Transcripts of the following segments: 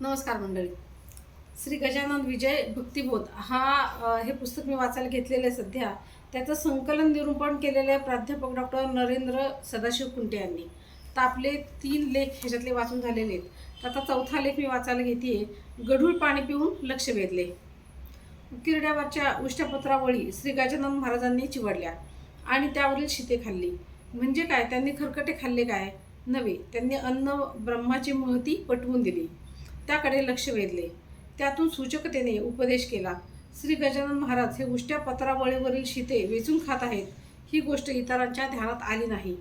नमस्कार मंडळी. श्री गजानन विजय भक्तिबोध हा हे पुस्तक मी वाचायला घेतलेलं आहे सध्या. त्याचं संकलन निरूपण केलेलं आहे प्राध्यापक डॉक्टर नरेंद्र सदाशिव कुंटे यांनी. तर आपले तीन लेख ह्याच्यातले वाचून झालेले आहेत. तर आता चौथा लेख मी वाचायला घेते गढूळ पाणी पिऊन लक्ष वेधले. किरड्यावरच्या उष्ट्यापत्रावळी श्री गजानन महाराजांनी चिवडल्या आणि त्यावरील शिते खाल्ली. म्हणजे काय? त्यांनी खरकटे खाल्ले काय? नव्हे. त्यांनी अन्न ब्रह्माची महती पटवून दिली. त्याकडे लक्ष वेधले. त्यातून सूचकतेने उपदेश केला श्री गजानन महाराज हे उष्ट्या पत्रावळीवरील शिते वेचून खात आहेत. ही गोष्ट इतरांच्या ध्यानात आली नाही.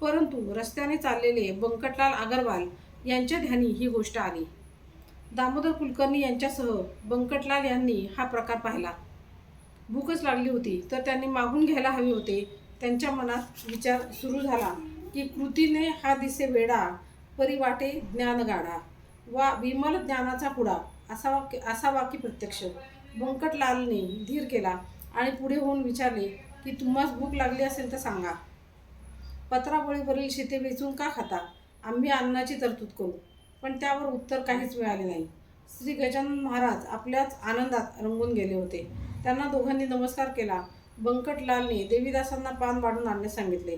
परंतु रस्त्याने चाललेले बंकटलाल अगरवाल यांच्या ध्यानी ही गोष्ट आली. दामोदर कुलकर्णी यांच्यासह बंकटलाल यांनी हा प्रकार पाहिला. भूकच लागली होती तर त्यांनी मागून घ्यायला हवे होते. त्यांच्या मनात विचार सुरू झाला की कृतीने हा दिसे वेडा परिवाटे ज्ञान गाडा वा विमल ज्ञानाचा पुडा असा वाक्य असा वाक्य प्रत्यक्ष. बंकटलालने धीर केला आणि पुढे होऊन विचारले की तुम्हास भूक लागली असेल तर सांगा. पत्रावळीवरील शेते वेचून का खाता? आम्ही अन्नाची तरतूद करू. पण त्यावर उत्तर काहीच मिळाले नाही. श्री गजानन महाराज आपल्याच आनंदात रंगून गेले होते. त्यांना दोघांनी नमस्कार केला. बंकटलालने देवीदासांना पान वाढून आणण्यास सांगितले.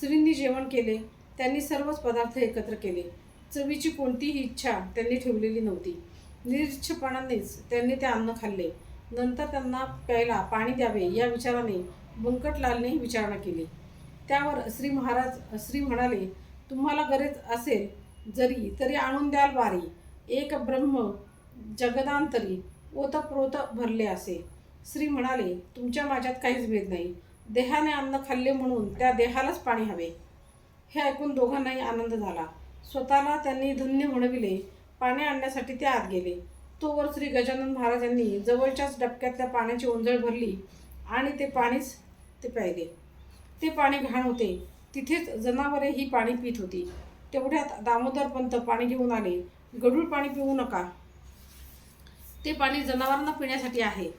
श्रींनी जेवण केले. त्यांनी सर्वच पदार्थ एकत्र केले. चवीची कोणतीही इच्छा त्यांनी ठेवलेली नव्हती. निरीच्छपणानेच त्यांनी ते अन्न खाल्ले. नंतर त्यांना प्यायला पाणी द्यावे या विचाराने बंकटलालने विचारणा केली. त्यावर श्री महाराज श्री म्हणाले तुम्हाला गरज असेल जरी तरी आणून द्याल वारी. एक ब्रह्म जगदांतरी ओतप्रोत भरले असे. श्री म्हणाले तुमच्या माझ्यात काहीच भेद नाही. देहाने अन्न खाल्ले म्हणून त्या देहालाच पाणी हवे. हे ऐकून दोघांनाही आनंद झाला. स्वतःला त्यांनी धन्य म्हणविले. पाणी आणण्यासाठी ते आत गेले. तोवर श्री गजानन महाराजांनी जवळच्याच डबक्यातल्या पाण्याची ओंजळ भरली आणि ते पाणीच ते प्यायले. ते पाणी घाण होते. तिथेच जनावरे ही पाणी पित होती. तेवढ्यात दामोदरपंत पाणी घेऊन आले. गढूळ पाणी पिऊ नका. ते पाणी जनावरांना पिण्यासाठी आहे.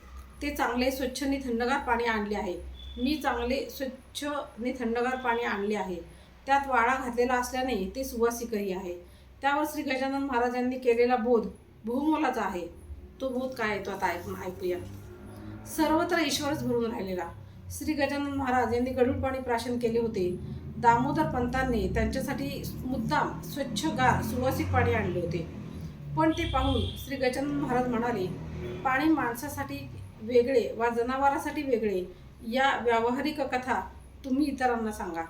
ते चांगले स्वच्छ आणि थंडगार पाणी आणले आहे. मी चांगले स्वच्छ आणि थंडगार पाणी आणले आहे. त्यात वाळा घातलेला असल्याने ते सुवासिकही आहे. त्यावर श्री गजानन महाराजांनी केलेला बोध बहुमोलाचा आहे. तो बोध काय आहे तो आता ऐकून ऐकूया. सर्वत्र ईश्वरच भरून राहिलेला. श्री गजानन महाराज यांनी गढूळ पाणी प्राशन केले होते. दामोदर पंतांनी त्यांच्यासाठी मुद्दाम स्वच्छ गार सुवासिक पाणी आणले होते. पण ते पाहून श्री गजानन महाराज म्हणाले पाणी माणसासाठी वेगळे वा जनावरासाठी वेगळे या व्यावहारिक कथा तुम्ही इतरांना सांगा.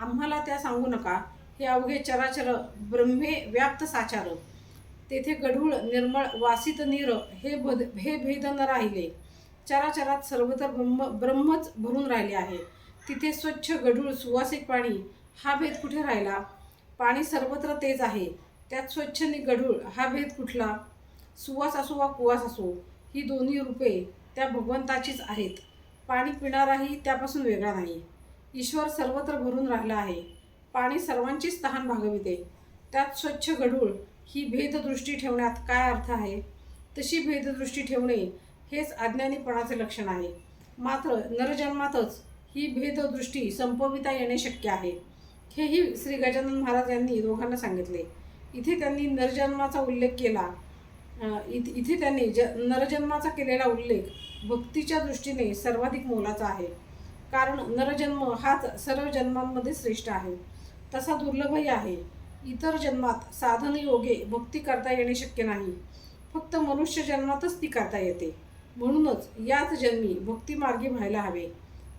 आम्हाला त्या सांगू नका. हे अवघे चराचर ब्रह्मे व्याप्त साचार. तेथे गढूळ निर्मळ वासित नीर हे भद हे भेद न राहिले. चराचरात सर्वत्र ब्रह्म ब्रह्मच भरून राहिले आहे. तिथे स्वच्छ गढूळ सुवासिक पाणी हा भेद कुठे राहिला? पाणी सर्वत्र तेच आहे. त्यात स्वच्छ नि गढूळ हा भेद कुठला? सुवास असो वा कुवास असो ही दोन्ही रूपे त्या भगवंताचीच आहेत. पाणी पिणाराही त्यापासून वेगळा नाही. ईश्वर सर्वत्र भरून राहिला आहे. पाणी सर्वांचीच तहान भागविते. त्यात स्वच्छ गढूळ ही भेददृष्टी ठेवण्यात काय अर्थ आहे? तशी भेददृष्टी ठेवणे हेच अज्ञानीपणाचे लक्षण आहे. मात्र नरजन्मातच ही भेददृष्टी संपविता येणे शक्य आहे. हेही श्री गजानन महाराज यांनी दोघांना सांगितले. इथे त्यांनी नरजन्माचा उल्लेख केला. अं, इथे त्यांनी ज नरजन्माचा केलेला उल्लेख भक्तीच्या दृष्टीने सर्वाधिक मोलाचा आहे. कारण नरजन्म हाच सर्व जन्मांमध्ये श्रेष्ठ आहे. तसा दुर्लभही आहे. इतर जन्मात साधन योगे भक्ती करता येणे शक्य नाही. फक्त मनुष्य जन्मातच ती करता येते. म्हणूनच याच जन्मी भक्तिमार्गी व्हायला हवे.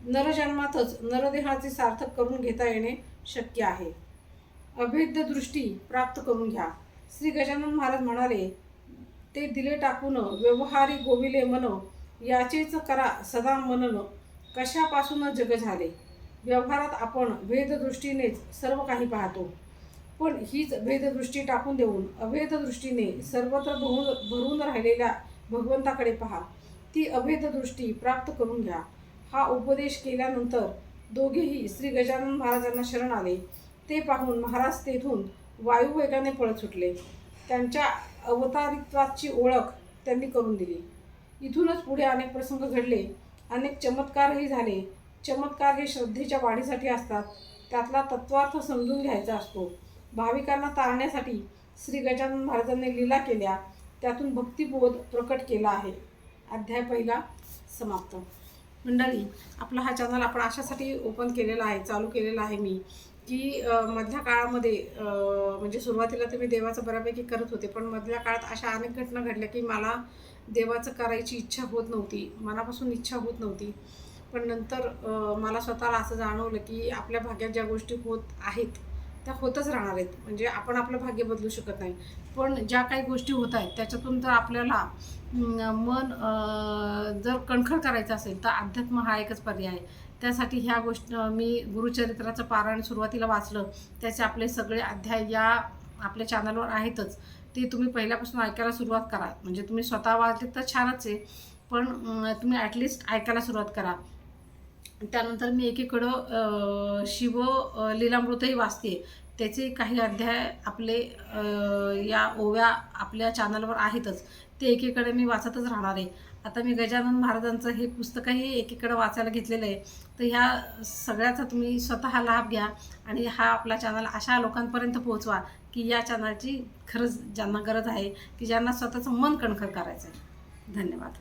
नरजन्मातच नरदेहाचे सार्थक करून घेता येणे शक्य आहे. अभेद्य दृष्टी प्राप्त करून घ्या. श्री गजानन महाराज म्हणाले ते दिले टाकून व्यवहारी गोविले मन याचेच करा सदा मनन कशापासून जग झाले? व्यवहारात आपण भेददृष्टीनेच सर्व काही पाहतो. पण हीच भेददृष्टी टाकून देऊन अभेददृष्टीने सर्वत्र भरून भरून राहिलेल्या भगवंताकडे पहा. ती अभेददृष्टी प्राप्त करून घ्या. हा उपदेश केल्यानंतर दोघेही श्री गजानन महाराजांना शरण आले. ते पाहून महाराज तेथून वायुवेगाने पळत सुटले. त्यांच्या अवतारित्वाची ओळख त्यांनी करून दिली. इथूनच पुढे अनेक प्रसंग घडले. अनेक चमत्कारही झाले. चमत्कार हे श्रद्धेच्या वाढीसाठी असतात. त्यातला तत्वार्थ समजून घ्यायचा असतो. भाविकांना तारण्यासाठी श्री गजानन महाराजांनी लीला केल्या. त्यातून भक्तिबोध प्रकट केला आहे. अध्याय पहिला समाप्त. मंडळी आपला हा चॅनल आपण अशासाठी ओपन केलेला आहे चालू केलेला आहे मी. की मधल्या काळामध्ये म्हणजे सुरुवातीला तर मी देवाचं बऱ्यापैकी करत होते पण मधल्या काळात अशा अनेक घटना घडल्या की मला देवाचं करायची इच्छा होत नव्हती मनापासून इच्छा होत नव्हती. पण नंतर मला स्वतःला असं जाणवलं की आपल्या भाग्यात ज्या गोष्टी होत आहेत त्या होतच राहणार आहेत. म्हणजे आपण आपलं भाग्य बदलू शकत नाही. पण ज्या काही गोष्टी होत आहेत त्याच्यातून जर आपल्याला मन जर कणखर करायचं असेल तर अध्यात्म हा एकच पर्याय आहे. त्यासाठी ह्या गोष्ट मी गुरुचरित्राचं पारायण सुरुवातीला वाचलं. त्याचे आपले सगळे अध्याय या आपल्या चॅनलवर आहेतच. ते तुम्ही पहिल्यापासून ऐकायला सुरुवात करा. म्हणजे तुम्ही स्वतः वाचले तर छानच आहे. पण तुम्ही ॲटलिस्ट ऐकायला सुरुवात करा. त्यानंतर मी एकीकडं शिव लिलामृतही लीलामृतही वाचते त्याचे काही अध्याय आपले या ओव्या आपल्या चॅनलवर आहेतच. ते एकीकडे मी वाचतच राहणार आहे. आता मी गजानन महाराजांचं हे पुस्तकही एकीकडे वाचायला घेतलेलं आहे. तर ह्या सगळ्याचा तुम्ही स्वतः लाभ घ्या आणि हा आपला चॅनल अशा लोकांपर्यंत पोहोचवा की या चॅनलची खरंच ज्यांना गरज आहे की ज्यांना स्वतःचं मन कणखर करायचं आहे धन्यवाद.